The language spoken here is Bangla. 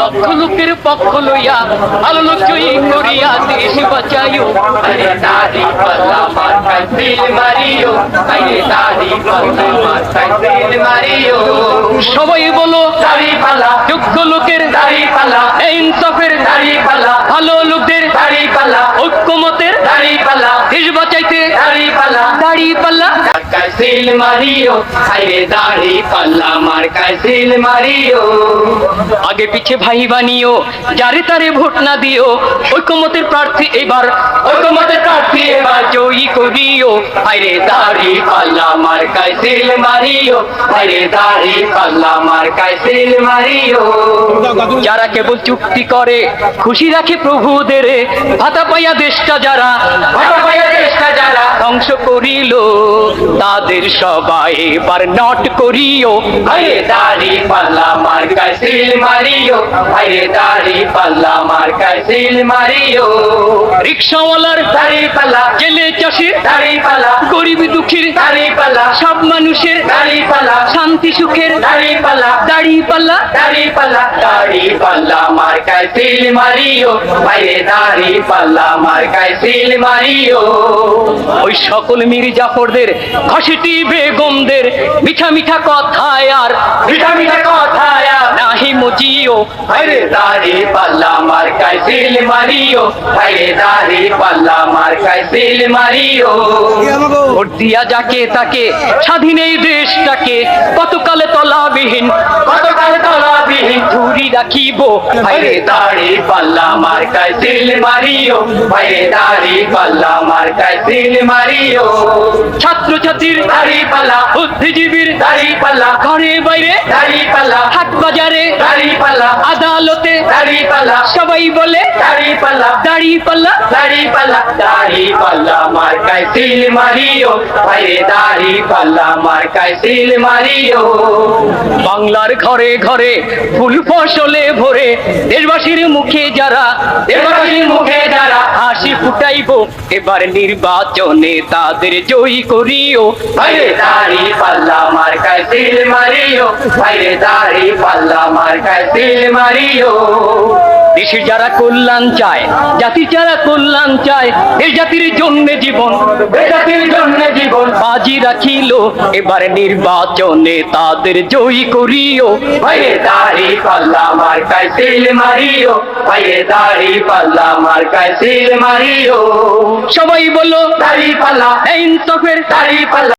দক্ষ লোকের পক্ষ লইয়া ভালো লোক জয়ী করিয়া দেশ বাঁচাইও আরে পাল্লা মারিও আরে পাল্লা মারিও। সবাই বলো দাড়ি পাল্লা যোগ্য লোকের দাড়ি পাল্লা ইনসাফের দাড়ি পাল্লা ভালো লোকদের দাড়ি পাল্লা সিল মারিও আরে দাড়ি পাল্লা মার্কায় সিল মারিও। আগে পিছে ভাই বানিও, যারে তারে ভোট না দিও, ঐক্যমতের প্রার্থী এবার, ঐক্যমতের প্রার্থী এবার। আরে দাড়ি পাল্লা মার্কায় সিল মারিও আরে দাড়ি পাল্লা মার্কায় সিল মারিও। যারা কেবল চুক্তি করে খুশি রাখে প্রভুদের। ভাতা পাইয়া দেশটা যারা ভাতা পাইয়া দেশটা যারা ধ্বংস করিল তাদের সবাই এবার নট করিও। আরে দাড়ি পাল্লা সিল মারিও আরে দাড়ি পাল্লা মার্কায় সিল মারিও। রিক্সাওয়ালার দাড়ি পাল্লা জেলে চাষির দাড়ি পাল্লা। গরিব দুঃখীর দাড়ি পাল্লা। সব মানুষের দাড়ি পাল্লা। শান্তি সুখের দাড়ি পাল্লা। দাড়ি পাল্লা। দাড়ি পাল্লা। দাড়ি পাল্লা মার্কায় সিল মারিও। বাইরে দাড়ি পাল্লা মার্কায় সিল মারিও। ওই সকল মির জাফরদের ঘষিটি বেগমদের মিঠা মিঠা কথায় আর মিঠা মিঠা কথায় আর নাহি মুজিও। বাইরে দাড়ি পাল্লা মার্কায় সিল মারিও। বাইরে দাড়ি পাল্লা মার্কায় সিল মারিও। ভোট দিয়া যাকে তাকে স্বাধীন এই দেশটাকে কতকালে তলাবিহীন কতকালে তলাবিহীন ধুরি রাখিব। ভাইরে দাড়ি পাল্লা মার্কায় সিল মারিও। ভাইরে দাড়ি পাল্লা মার্কায় সিল মারিও। ছাত্র দাড়ি পাল্লা বুদ্ধিজীবীর দাড়ি পাল্লা ঘরে বাইরে দাড়ি পাল্লা হাট বাজারে দাড়ি পাল্লা আদালতে দাড়ি পাল্লা সবাই বলে দাড়ি পাল্লা দাড়ি পাল্লা দাড়ি পাল্লা দাড়ি পাল্লা মার্কায় সিল মারিও ভাইরে দাড়ি পাল্লা মার্কায় সিল মারিও। বাংলার ঘরে ঘরে ফুল ফসলে ভরে, দেশবাসীর মুখে যারা, দেশবাসীর মুখে যারা হাসি ফুটাইব, এবার নির্বাচনে তাদের জয়ী করিও। ভাইরে দাড়ি পাল্লা মার্কায় সিল মারিও ভাইরে দাড়ি পাল্লা মার্কায় সিল মারিও। দেশের যারা কল্যাণ চায়, জাতির যারা কল্যাণ চায় এই জাতির জন্য জীবন জন্য রাখিল। এবার নির্বাচনে তাদের জয়ী করিও। ভাইয়ে দাড়ি পাল্লা মার্কায় সিল মারিও। ভাইয়ে দাড়ি পাল্লা মার্কায় সিল মারিও। সবাই বলো দাড়ি পাল্লা এই তফের দাড়ি পাল্লা।